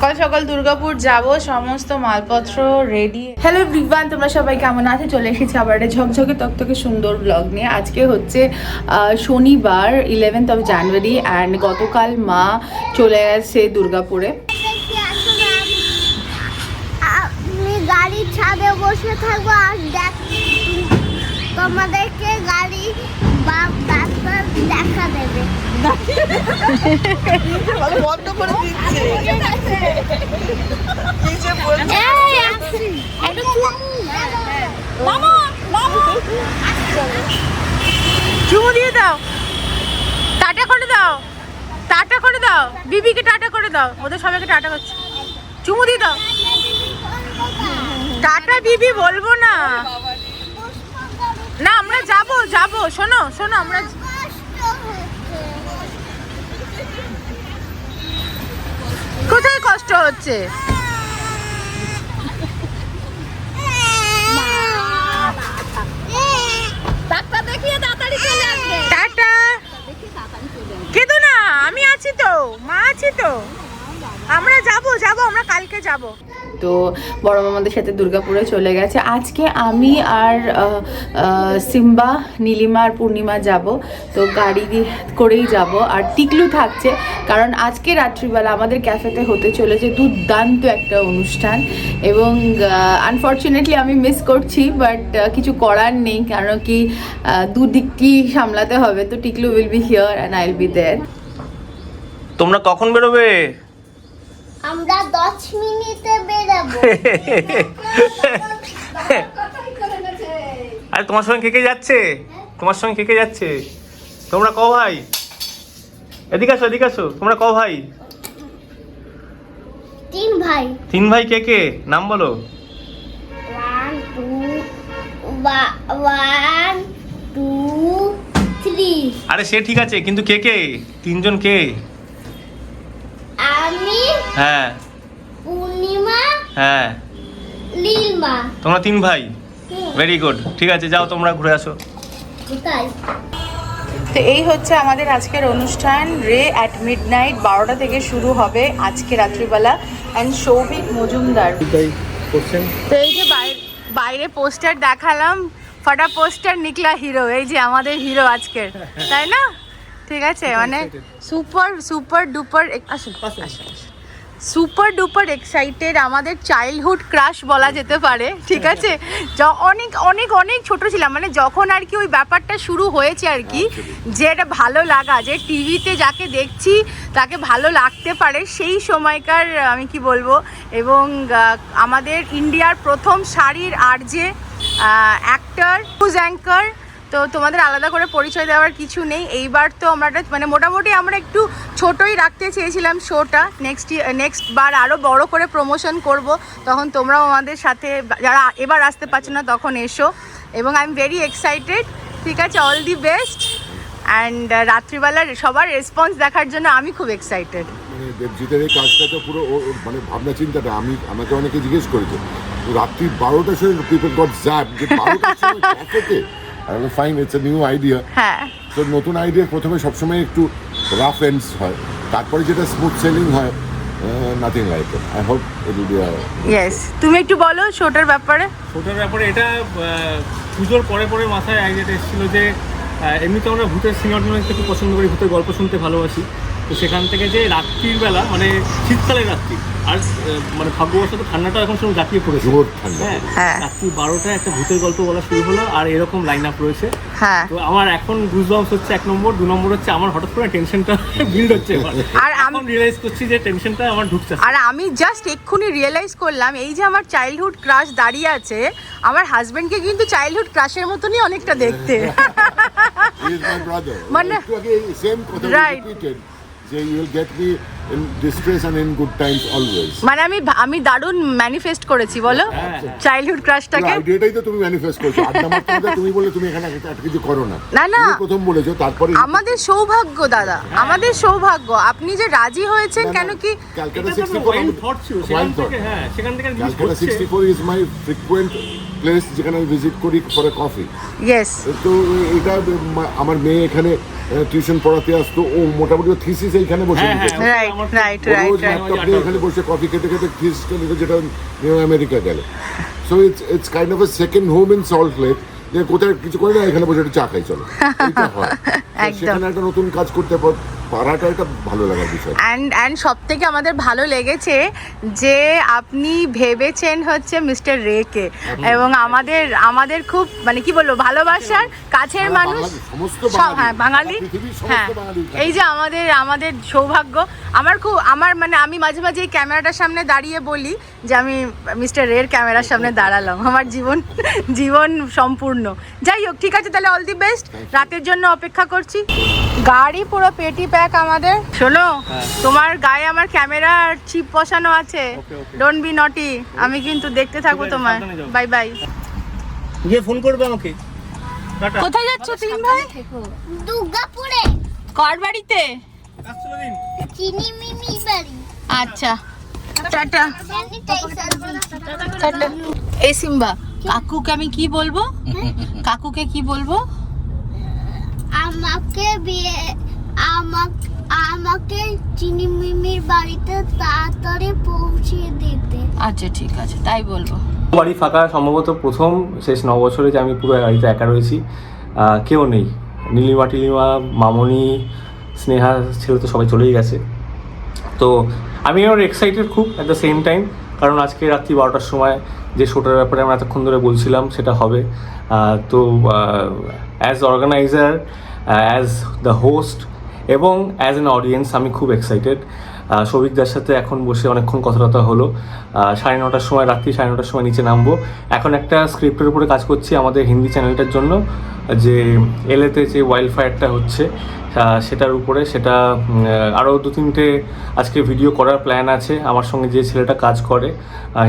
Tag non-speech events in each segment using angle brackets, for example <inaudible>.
সকাল সকাল দুর্গাপুর যাব, সমস্ত মালপত্র রেডি হ্যালো বিবান তোমরা সবাই কেমন আছে? চলে এসেছি আবার একটা ঝকঝকে তকতকে সুন্দর ব্লগ নিয়ে। আজকে হচ্ছে শনিবার ইলেভেন্থ অফ জানুয়ারি অ্যান্ড গতকাল মা চলে গেছে দুর্গাপুরে। গাড়ির ছাদে বসে থাকব, আর দেখ, তোমাদেরকে গাড়ি বা ডাক্তার দেখা দেবে। চুমু দিয়ে দাও। টাটা করে দাও। টাটা করে দাও। বিবিকে টাটা করে দাও। ওদের সবাইকে টাটা করছে। চুমু দিয়ে দাও। টাটা বিবি বলব না। না আমরা যাব যাব। শোনো শোনো আমরা কষ্ট হচ্ছে। কোথায় কষ্ট হচ্ছে? টাটা। কেঁদো না আমি আছি তো মা আছি তো। আমরা যাব যাব আমরা কালকে যাব। তো বড় মামাদের সাথে দুর্গাপুরে চলে গেছে। আজকে আমি আর সিম্বা, নীলিমা আর পূর্ণিমা যাব। তো গাড়ি করেই যাব। আর টিকলু থাকছে, কারণ আজকে রাত্রিবেলা আমাদের ক্যাফেতে হতে চলেছে দুর্দান্ত একটা অনুষ্ঠান। এবং আনফর্চুনেটলি আমি মিস করছি বাট কিছু করার নেই কারণ কি দুদিকটি সামলাতে হবে, তো Tiklu will be here and I will be there তোমরা কখন বেরোবে? আমরা দশ মিনিটে বেরাবো। <laughs> আরে তোমার সঙ্গে কে কে যাচ্ছে? তোমার সঙ্গে কে কে যাচ্ছে? তোমরা ক ভাই। এদিকে আসো এদিকে আসো। তোমরা ক ভাই? তিন ভাই। তিন ভাই কে কে? নাম বলো। One two one two three আরে সে ঠিক আছে কিন্তু কে কে? তিনজন কে? হ্যাঁ। পূর্ণিমা হ্যাঁ। লীলমা তোমরা তিন ভাই? ভেরি গুড ঠিক আছে যাও তোমরা ঘুরে আসো। তো এই হচ্ছে আমাদের আজকের অনুষ্ঠান। রে অ্যাট মিড নাইট বারোটা থেকে শুরু হবে আজকে রাত্রিবেলা। অ্যান্ড সৌভিক মজুমদার। তো এই যে বাইরে বাইরে পোস্টার দেখালাম ফটা পোস্টার নিকলা হিরো এই যে আমাদের হিরো আজকের। তাই না? ঠিক আছে মানে সুপার সুপার ডুপার আসুন আসুন। সুপার ডুপার এক্সাইটেড আমাদের চাইল্ডহুড ক্রাশ বলা যেতে পারে ঠিক আছে? অনেক অনেক অনেক ছোট ছিলাম মানে যখন আর কি ওই ব্যাপারটা শুরু হয়েছে আর কি যে এটা ভালো লাগা যে টিভিতে যাকে দেখছি তাকে ভালো লাগতে পারে সেই সময়কার আমি কি বলব এবং আমাদের ইন্ডিয়ার প্রথম শাড়ির আর যে অ্যাক্টর নিউজ অ্যাঙ্কার তো তোমাদের আলাদা করে পরিচয় দেওয়ার কিছু নেই। এইবার তো আমরা মানে মোটামুটি আমরা একটু ছোটই রাখতে চেয়েছিলাম শোটা। নেক্সট নেক্সট বার আরও বড় করে প্রমোশন করব। তখন তোমরাও আমাদের সাথে যারা এবার আসতে পারছ না তখন এসো। এবং আই এম ভেরি এক্সাইটেড ঠিক আছে অল দি বেস্ট অ্যান্ড রাত্রিবেলার সবার রেসপন্স দেখার জন্য আমি খুব এক্সাইটেড মানে দেবজিতের এই কাজটা তো পুরো মানে ভাবনা চিন্তাটা আমি আমাকে অনেকে জিজ্ঞেস করেছে রাত্রি বারোটার সময় পিপল গট জ্যাপ যে বারোটার সময় <laughs> ক্যাফেতে আমি fine it's a new idea হ্যাঁ। তো নতুন আইডিয়া প্রথমে সবসময় একটু রাফ এন্ডস হয়। তারপরে যেটা স্মুথ সেলিং হয় nothing like it I hope it will be yes তুমি একটু বলো শোটার ব্যাপারে। ওটার ব্যাপারে এটা পুজোর পরে পরে মাথায় আইডিয়াটা এসেছিল যে এমনিতে আমরা ভূতের সিনেমা টিনেমা দেখতে খুব পছন্দ করি ভূতের গল্প শুনতে ভালোবাসি। তো সেখান থেকে যে রাত্রির বেলা মানে শীতকালের রাত্রি আর মানে ভাগ্যবশত ঠান্ডাটা এখন শুধু জাকিয়ে পড়েছে জোর ঠান্ডা হ্যাঁ হ্যাঁ। রাত্রি বারোটায় একটা ভূতের গল্প বলা শুরু হলো আর এরকম লাইন আপ রয়েছে। হ্যাঁ। তো আমার এখন গুজবাম্স হচ্ছে এক নম্বর দু নম্বর হচ্ছে আমার হঠাৎ করে টেনশনটা বিল্ড <laughs> হচ্ছে আর আমি- রিয়েলাইজ করছি যে টেনশনটা আমার ঢুকছে। আর আমি জাস্ট এক্ষুনি রিয়েলাইজ করলাম এই যে আমার চাইল্ডহুড ক্রাশ দাঁড়িয়ে আছে আমার হাজবেন্ডকে কিন্তু চাইল্ডহুড ক্রাশের মতনই অনেকটা দেখতে। মানে-. রিপিটেড যে you will get me in distress and in good times always মানে আমি আমি দারুণ ম্যানিফেস্ট করেছি বলো? চাইল্ডহুড ক্রাশটাকে আইডিয়াটাই তো তুমি ম্যানিফেস্ট করছ। আড্ডা মারতে তুমি বলে তুমি এখানে একটা কিছু করো না। না, না। তুমি প্রথম বলেছ তারপরে আমাদের সৌভাগ্য দাদা। আমাদের সৌভাগ্য। আপনি যে রাজি হয়েছেন কেন কি? ক্যালকাটা এটা তো সিক্সটি একটা ছিল। সেখান থেকে হ্যাঁ সেখান থেকে জিনিস ক্যালকাটা হচ্ছে। Sixty four is my frequent place যেখানে আমি ভিজিট করি ফর এ কফি ইয়েস তো এটা আমার মেয়ে এখানে টিউশন পড়াতে আসতো। ও মোটামুটি থিসিস এইখানে বসে হ্যাঁ হ্যাঁ রাইট ও রাইট রাইট এখানে বসে কফি খেতে যেটা নিউ আমেরিকা গেল। So it's it's kind of a second home in Salt Lake যে কোথায় কিছু করে না এখানে বসে একটু চা খাই চলো। <laughs> সেখানে একটা নতুন কাজ করতে পার- পারাটা একটা ভালো লাগার বিষয়। অ্যান্ড অ্যান্ড সব থেকে আমাদের ভালো লেগেছে যে আপনি ভেবেছেন হচ্ছে মিস্টার রেকে। এবং আমাদের আমাদের খুব মানে কি বলব ভালোবাসার কাছের মানুষ। সব হ্যাঁ বাঙালি। হ্যাঁ। এই যে আমাদের আমাদের সৌভাগ্য। আমার খুব আমার মানে আমি মাঝে মাঝে এই ক্যামেরাটার সামনে দাঁড়িয়ে বলি যে আমি মিস্টার রের ক্যামেরার সামনে দাঁড়ালাম। আমার জীবন জীবন সম্পূর্ণ। যাই হোক ঠিক আছে তাহলে অল দি বেস্ট রাতের জন্য অপেক্ষা করছি। গাড়ি পুরো পেটি প্যাক আমাদের। শোনো তোমার গায়ে আমার ক্যামেরা আর চিপ বসানো আছে. ডোন্ট বি নটি আমি কিন্তু দেখতে থাকব তোমার বাই বাই গিয়ে ফোন করবে আমাকে। টাটা। কোথায় যাচ্ছ তিন ভাই? দুর্গাপুরে। কর বাড়িতে? চিনি মিমি বাড়ি। আচ্ছা। টাটা। টাটা। এই সিম্বা কাকুকে আমি কি বলব? কাকুকে কি বলব? আমাকে বিয়ে আমাকে আমাকে চিনি মিমির বাড়িতে তাড়াতাড়ি পৌঁছে দিতে। আচ্ছা ঠিক আছে তাই বলব। বাড়ি ফাঁকা সম্ভবত প্রথম শেষ ন বছরে যে আমি পুরো বাড়িতে একা রয়েছি। কেউ নেই। নীলিমা টিলিমা মামনি স্নেহা ছেলে তো সবাই চলেই গেছে। তো আমি ওর এক্সাইটেড খুব অ্যাট দ্য সেম টাইম কারণ আজকে রাত্রি বারোটার সময় যে শোটার ব্যাপারে আমরা এতক্ষণ ধরে বলছিলাম সেটা হবে। তো as organiser as the host এবং অ্যাজ অ্যান অডিয়েন্স আমি খুব এক্সাইটেড সৌভিকদার সাথে এখন বসে অনেকক্ষণ কথা টথা হলো সাড়ে নটার সময়, রাত্রি সাড়ে নটার সময় নিচে নামবো। এখন একটা স্ক্রিপ্টের উপরে কাজ করছি আমাদের হিন্দি চ্যানেলটার জন্য, যে এলেতে যে ওয়াইল্ড ফায়ারটা হচ্ছে সেটার উপরে। সেটা আরও দু তিনটে আজকে ভিডিও করার প্ল্যান আছে। আমার সঙ্গে যে ছেলেটা কাজ করে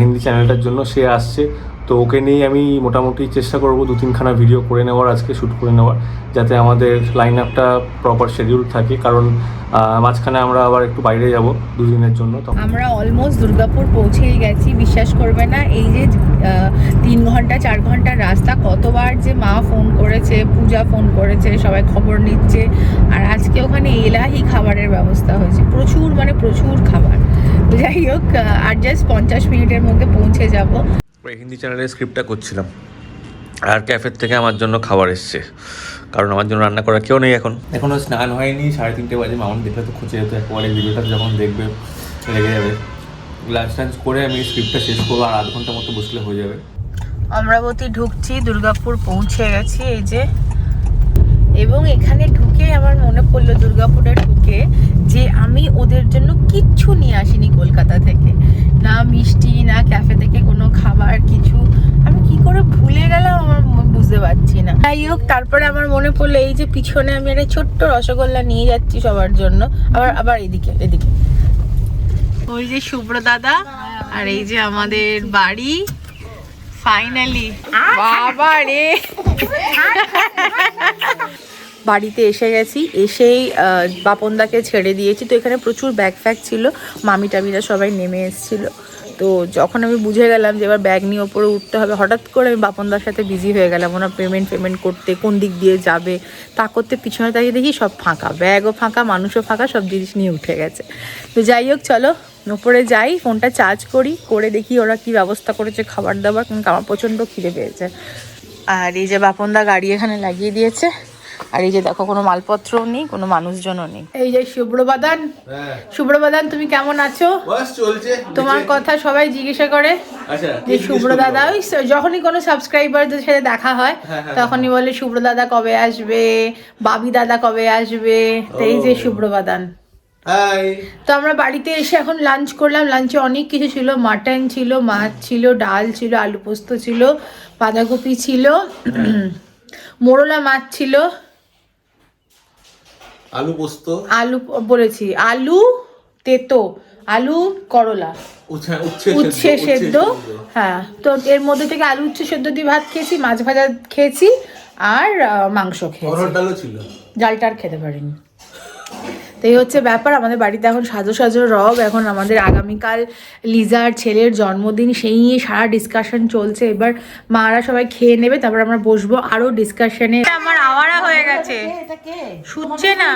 হিন্দি চ্যানেলটার জন্য, সে আসছে। তো ওকে নিয়ে আমি মোটামুটি চেষ্টা করব দু তিনখানা ভিডিও করে নেওয়ার, আজকে শ্যুট করে নেওয়ার, যাতে আমাদের লাইন আপটা প্রপার শিডিউল থাকে। কারণ মাঝখানে আমরা আবার একটু বাইরে যাব দুদিনের জন্য আমরা অলমোস্ট দুর্গাপুর পৌঁছেই গেছি, বিশ্বাস করবে না। এই যে তিন ঘণ্টা, চার ঘণ্টার রাস্তা, কতবার যে মা ফোন করেছে, পূজা ফোন করেছে, সবাই খবর নিচ্ছে। আর আজকে ওখানে এলাহি খাবারের ব্যবস্থা হয়েছে। প্রচুর মানে প্রচুর খাবার। যাই হোক আর জাস্ট পঞ্চাশ মিনিটের মধ্যে পৌঁছে যাব। হিন্দি চ্যানেলের স্ক্রিপ্টটা করছিলাম। আর ক্যাফের থেকে আমার জন্য খাবার এসছে। কারণ আমার জন্য রান্না করা কেউ নেই এখন। এখনও স্নান হয়নি সাড়ে তিনটে বাজে মামন দেখলে তো খুঁজে যেত একেবারে ভিডিওটা যখন দেখবে লেগে যাবে। লাঞ্চ টাঞ্চ করে আমি স্ক্রিপ্টটা শেষ করব আর আধ ঘণ্টার মতো বসলে হয়ে যাবে। অমরাবতী ঢুকছি দুর্গাপুর পৌঁছে গেছি এই যে। এবং এখানে ঢুকে আমার মনে পড়ল দুর্গাপুরে ঢুকে যে আমি ওদের জন্য কিচ্ছু নিয়ে আসিনি কলকাতা থেকে। না মিষ্টি না ক্যাফে থেকে কোনো খাবার কিছু। আমি কি করে ভুলে গেলাম আমার বুঝতে পারছি না। যাই হোক তারপরে আমার মনে পড়ল এই যে পিছনে আমি একটা ছোট্ট রসগোল্লা নিয়ে যাচ্ছি সবার জন্য। আবার আবার এদিকে এদিকে। ওই যে শুভ্র দাদা আর এই যে আমাদের বাড়ি। ফাইনালি বাবা রে। বাড়িতে এসে গেছি। এসেই বাপনদাকে ছেড়ে দিয়েছি। তো এখানে প্রচুর ব্যাগ ফ্যাগ ছিল। মামি টামিরা সবাই নেমে এসেছিল। তো যখন আমি বুঝে গেলাম যে এবার ব্যাগ নিয়ে ওপরে উঠতে হবে, হঠাৎ করে আমি বাপনদার সাথে বিজি হয়ে গেলাম। ওনার পেমেন্ট পেমেন্ট করতে, কোন দিক দিয়ে যাবে, তা করতে পিছনে তাকিয়ে দেখি সব ফাঁকা। ব্যাগও ফাঁকা, মানুষও ফাঁকা, সব জিনিস নিয়ে উঠে গেছে। তো যাই হোক, চলো, ওপরে যাই ফোনটা চার্জ করি, করে দেখি ওরা কি ব্যবস্থা করেছে খাবার দাবার, কারণ আমার প্রচণ্ড খিদে পেয়েছে। আর এই যে বাপনদা গাড়ি এখানে লাগিয়ে দিয়েছে। আর এই যে দেখো কোনো মালপত্রও নেই কোনো মানুষজনও নেই। এই যে শুভ্রবাদান শুভ্রবাদান তুমি কেমন আছো? বাস চলছে। তোমার কথা সবাই জিজ্ঞাসা করে আচ্ছা যে শুভ্র দাদা ওই যখনই কোনো সাবস্ক্রাইবারদের সাথে দেখা হয় তখনই বলে শুভ্র দাদা কবে আসবে? বাবি দাদা কবে আসবে? এই যে শুভ্রবাদান হাই। তো আমরা বাড়িতে এসে এখন লাঞ্চ করলাম। লাঞ্চে অনেক কিছু ছিল। মাটন ছিল মাছ ছিল ডাল ছিল আলু পোস্ত ছিল বাঁধাকপি ছিল <clears throat> মোরলা মাছ ছিল। আলু পোস্ত। আলু বলেছি আলু তেতো আলু করলা। উচ্ছে সেদ্ধ হ্যাঁ তো এর মধ্যে থেকে আলু উচ্ছে সেদ্ধ দিয়ে ভাত খেয়েছি মাছ ভাজা খেয়েছি আর মাংস খেয়েছি। ডালও ছিল। ডালটা আর খেতে পারিনি। তো এই হচ্ছে ব্যাপার আমাদের বাড়িতে এখন সাজো সাজো রব এখন আমাদের আগামীকাল লিজার ছেলের জন্মদিন সেই নিয়ে সারা ডিসকাশন চলছে। এবার মারা সবাই খেয়ে নেবে তারপর আমরা বসবো আরও ডিসকাশনে আমার আওয়ারা হয়ে গেছে। শুনছে না।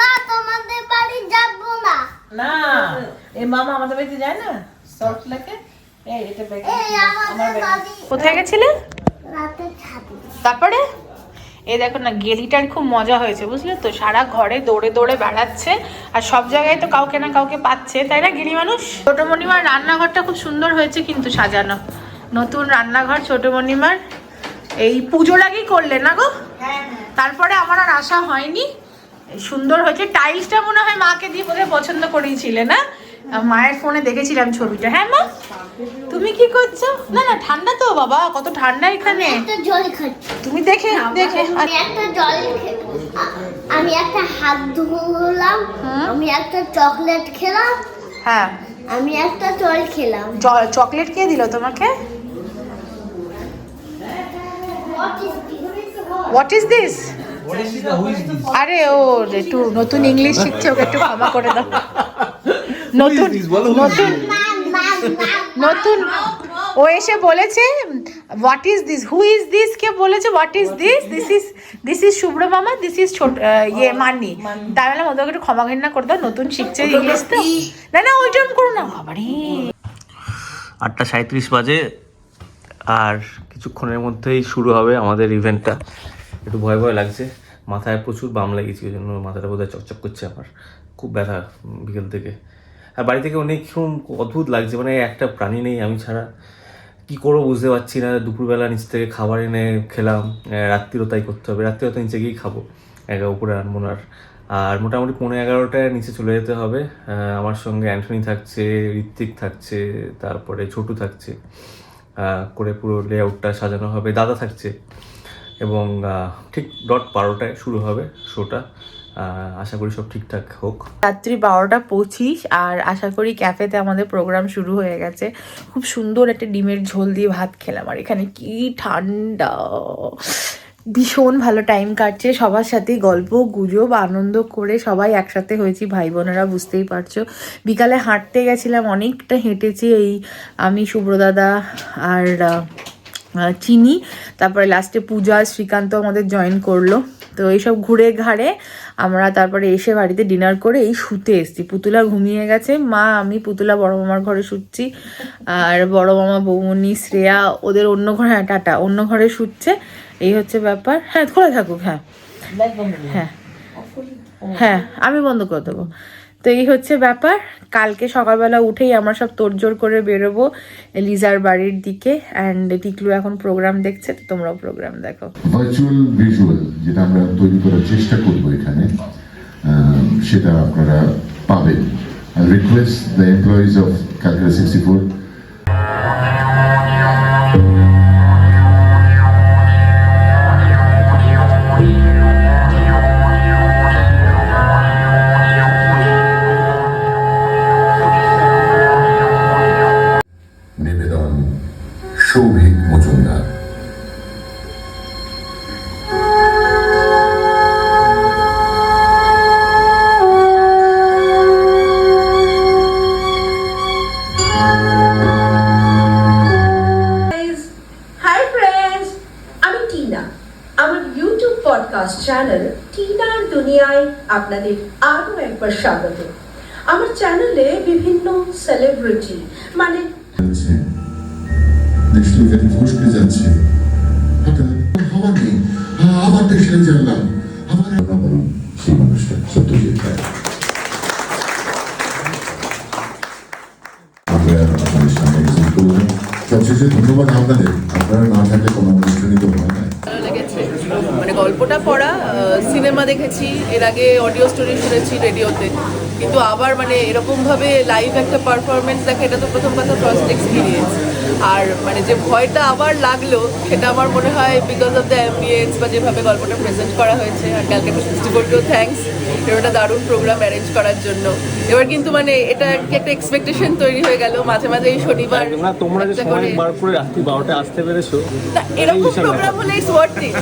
না তোমাদের বাড়ি যাব না। না। এই মামা আমাদের বাড়িতে যায় না? সল্ট লেকে এই এটা ব্যাগ বাড়ি কোথায় গেছিলে? রাতে ছাদে। তারপরে? এই দেখো না গেলিটার খুব মজা হয়েছে বুঝলে তো? সারা ঘরে দৌড়ে দৌড়ে বেড়াচ্ছে আর সব জায়গায় তো কাউকে না কাউকে পাচ্ছে তাই না গিরি মানুষ ছোট মণিমার রান্নাঘরটা খুব সুন্দর হয়েছে কিন্তু সাজানো। নতুন রান্নাঘর ছোট মণিমার এই পুজো আগেই করলে না গো? তারপরে আমার আর আশা হয়নি। সুন্দর হয়েছে টাইলসটা মনে হয় মাকে দিয়ে বোধহয় পছন্দ করেছিলে না? মায়ের ফোনে দেখেছিলাম ছবিটা। হ্যাঁ মা? তুমি কি করছ? না না ঠান্ডা তো বাবা কত ঠান্ডা এখানে। জল তুমি দেখে দেখে আমি একটা জল আমি একটা হাত ধুলাম। আমি একটা চকলেট খেলাম হ্যাঁ। আমি একটা জল খেলাম। চকলেট কে দিল তোমাকে? হোয়াট ইজ দিস আরে ও একটু নতুন ইংলিশ শিখছে ওকে একটু ক্ষমা করে দাও। <laughs> নতুন নতুন নতুন ও এসে বলেছে what is this who is this কে বলেছে what is this this is this is Shubhra মামা দিস ইজ ছোট ইয়ে মানি তাই বলে মধ্যে একটু ক্ষমা ঘৃণা করে দাও নতুন শিখছে ইংলিশ তো। না না ওইটা করো না। বাবারে। আটটা সাঁত্রিশ বাজে আর কিছুক্ষণের মধ্যেই শুরু হবে আমাদের ইভেন্টটা একটু ভয় ভয় লাগছে মাথায় প্রচুর বাম লেগেছে ওই জন্য মাথাটা বোধহয় চকচক করছে আমার। খুব ব্যথা বিকেল থেকে। আর বাড়ি থেকে অনেকক্ষণ অদ্ভুত লাগছে মানে একটা প্রাণী নেই আমি ছাড়া কি করব বুঝতে পারছি না, দুপুরবেলা নিচ থেকে খাবার এনে খেলাম রাত্রিরও তাই করতে হবে রাত্রিও তো নিচে গিয়েই খাব, একা উপরে আনব আর। আর মোটামুটি পনেরো এগারোটায় নিচে চলে যেতে হবে আমার সঙ্গে অ্যান্টনি থাকছে, ঋত্বিক থাকছে, তারপরে ছোটু থাকছে করে পুরো লেআউটটা সাজানো হবে, দাদা থাকছে এবং ঠিক ডট বারোটায় শুরু হবে শোটা আশা করি সব ঠিকঠাক হোক। রাত্রি বারোটা পঁচিশ, আর আশা করি ক্যাফেতে আমাদের প্রোগ্রাম শুরু হয়ে গেছে। খুব সুন্দর একটা ডিমের ঝোল দিয়ে ভাত খেলাম, আর এখানে কি ঠান্ডা। ভীষণ ভালো টাইম কাটছে, সবার সাথেই গল্প, গুজব, আনন্দ করে সবাই একসাথে হয়েছি ভাই বোনেরা বুঝতেই পারছ। বিকালে হাঁটতে গেছিলাম, অনেকটা হেঁটেছি এই আমি, সুব্রদাদা আর চিনি। তারপরে লাস্টে পূজা, শ্রীকান্ত আমাদের জয়েন করল। তো এইসব ঘুরে ঘাড়ে আমরা তারপরে এসে বাড়িতে ডিনার করে এই শুতে এসছি। পুতুলা ঘুমিয়ে গেছে। মা আমি পুতুলা বড় মামার ঘরে শুচ্ছি। আর বড় মামা বৌমনি শ্রেয়া ওদের অন্য ঘরে হ্যাঁ টাটা অন্য ঘরে শুচ্ছে। এই হচ্ছে ব্যাপার। হ্যাঁ খোলা থাকুক হ্যাঁ। হ্যাঁ। হ্যাঁ আমি বন্ধ করে দেবো। তো এই হচ্ছে ব্যাপার। কালকে সকালবেলা উঠেই আমরা সব তোড়জোড় করে বেরোবো লিজার বাড়ির দিকে। অ্যান্ড টিকলু এখন প্রোগ্রাম দেখছে, তো তোমরাও প্রোগ্রাম দেখো। ভার্চুয়াল ভিজুয়াল যেটা আমরা তৈরি করার চেষ্টা করব এখানে সেটা আপনারা পাবেন। Request the employees of Calcutta sixty আপনাদের আরও একবার স্বাগত। আমার চ্যানেলে বিভিন্ন সেলিব্রিটি মানে ধন্যবাদ আপনাদের। সিনেমা দেখেছি এর আগে অডিও স্টোরি শুনেছি রেডিওতে কিন্তু আবার মানে এরকমভাবে লাইভ একটা পারফরমেন্স দেখা এটা তো প্রথম কথা ফার্স্ট এক্সপিরিয়েন্স আর মানে যে ভয়টা আবার লাগল সেটা আমার মনে হয় বিকজ অফ দ্য অ্যাম্বিয়েন্স বা যেভাবে গল্পটা প্রেজেন্ট করা হয়েছে আর ক্যালকাটা সিক্সটি ফোরকেও থ্যাঙ্কস একটা দারুণ প্রোগ্রাম অ্যারেঞ্জ করার জন্য। এবার কিন্তু মানে এটা একটা এক্সপেকটেশন তৈরি হয়ে গেল। মাঝে মাঝে এই শনিবার না তোমরা যে সময় বার করে রাত্রি বারোটায় আসতে পেরেছ এরকম প্রোগ্রাম হলে ইটস ওয়ার্থ ইট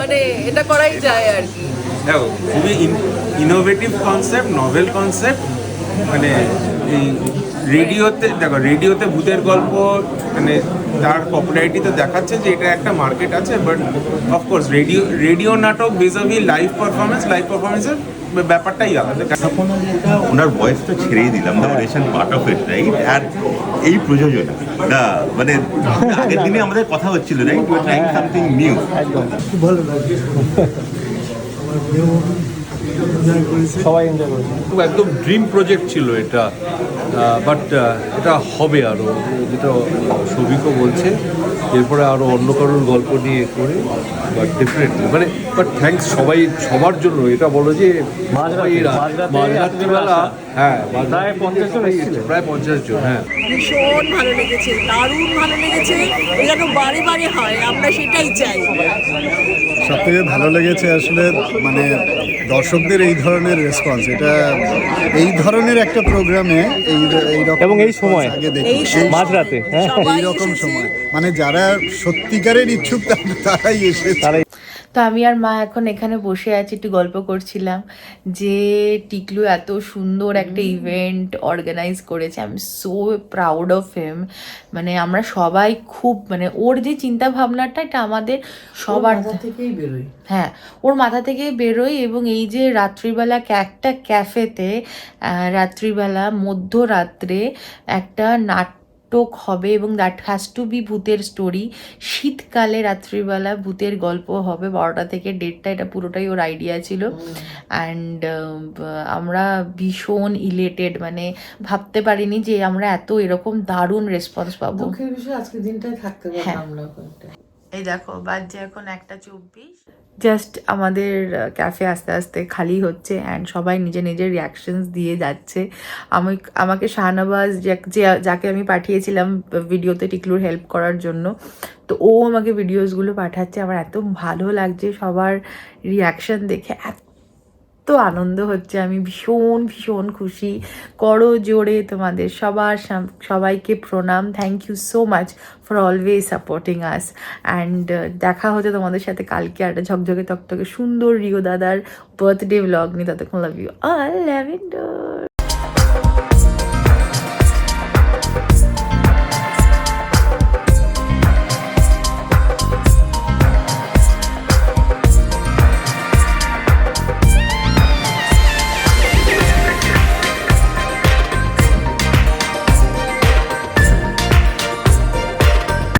মানে এটা করাই যায় আর কি। দেখো খুবই ইনোভেটিভ কনসেপ্ট নভেল কনসেপ্ট মানে এই রেডিওতে দেখো রেডিওতে ভূতের গল্প মানে তার পপুলারিটি তো দেখাচ্ছে যে এটা একটা মার্কেট আছে বাট অফকোর্স রেডিও রেডিও নাটক বেজাবি লাইভ পারফরমেন্স লাইভ পারফরমেন্সের ব্যাপারটাই আলাদা। ওনার ভয়েসটা ছেড়েই দিলাম the audition part of it right আর এই প্রযোজনা না মানে আগের দিনে আমাদের কথা হচ্ছিল right you trying something new সবাই এনজয় করেছে। একদম ড্রিম প্রজেক্ট ছিল এটা বাট এটা হবে আরও যেটা সৌভিকও বলছে। এরপরে আরও অন্য কারোর গল্প নিয়ে করে বাট ডেফিনেটলি মানে বাট থ্যাঙ্কস সবাই সবার জন্য। এটা বলো যে মাঝরাত্রিবেলা হ্যাঁ প্রায় পঞ্চাশ জন প্রায় পঞ্চাশ জন হ্যাঁ। ভীষণ ভালো লেগেছে দারুণ ভালো লেগেছে। যেন বারে বারে হয় আমরা সেটাই চাই। সব থেকে ভালো লেগেছে আসলে মানে দর্শকদের এই ধরনের রেসপন্স এটা এই ধরনের একটা প্রোগ্রামে এই এই রকম এবং এই সময়, আগে দেখি মাঝরাতে, হ্যাঁ। এই রকম সময়। মানে যারা সত্যিকারের ইচ্ছুক তারাই এসেছে। তারাই তো আমি আর মা এখন এখানে বসে আছি একটু গল্প করছিলাম যে টিকলু এত সুন্দর একটা ইভেন্ট অর্গানাইজ করেছে I am so proud of him মানে আমরা সবাই খুব মানে ওর যে চিন্তা ভাবনাটা এটা আমাদের সবার থেকেই বেরোয়। হ্যাঁ ওর মাথা থেকে বেরোয় এবং এই যে রাত্রিবেলা একটা ক্যাফেতে রাত্রিবেলা মধ্যরাত্রে একটা নাটক হবে এবং দ্যাট হ্যাজ টু বি ভূতের স্টোরি শীতকালে রাত্রিবেলা ভূতের গল্প হবে। বারোটা থেকে দেড়টা এটা পুরোটাই ওর আইডিয়া ছিল। অ্যান্ড আমরা ভীষণ ইলেটেড মানে ভাবতে পারিনি যে আমরা এত এরকম দারুণ রেসপন্স পাবো। আজকে আজকের দিনটাই থাকতে হ্যাঁ। পারলাম এই দেখো বাজে এখন একটা চব্বিশ। জাস্ট আমাদের ক্যাফে আস্তে আস্তে খালি হচ্ছে অ্যান্ড সবাই নিজে নিজের রিয়াকশনস দিয়ে যাচ্ছে। আমি, আমাকে শাহনবাজ যে, যাকে আমি পাঠিয়েছিলাম ভিডিওতে টিকলুর হেল্প করার জন্য, তো ও আমাকে ভিডিওসগুলো পাঠাচ্ছে। আমার এত ভালো লাগছে সবার রিয়াকশন দেখে, এত আনন্দ হচ্ছে, আমি ভীষণ ভীষণ খুশি। করো জোরে তোমাদের সবার সবাইকে প্রণাম। Thank you so much for always supporting us and দেখা হচ্ছে তোমাদের সাথে কালকে একটা ঝকঝকে তকটকে সুন্দর রিও দাদার বার্থডে ব্লগ নিয়ে। ততক্ষণ লাভ ইউ অল ল্যাভেন্ডার!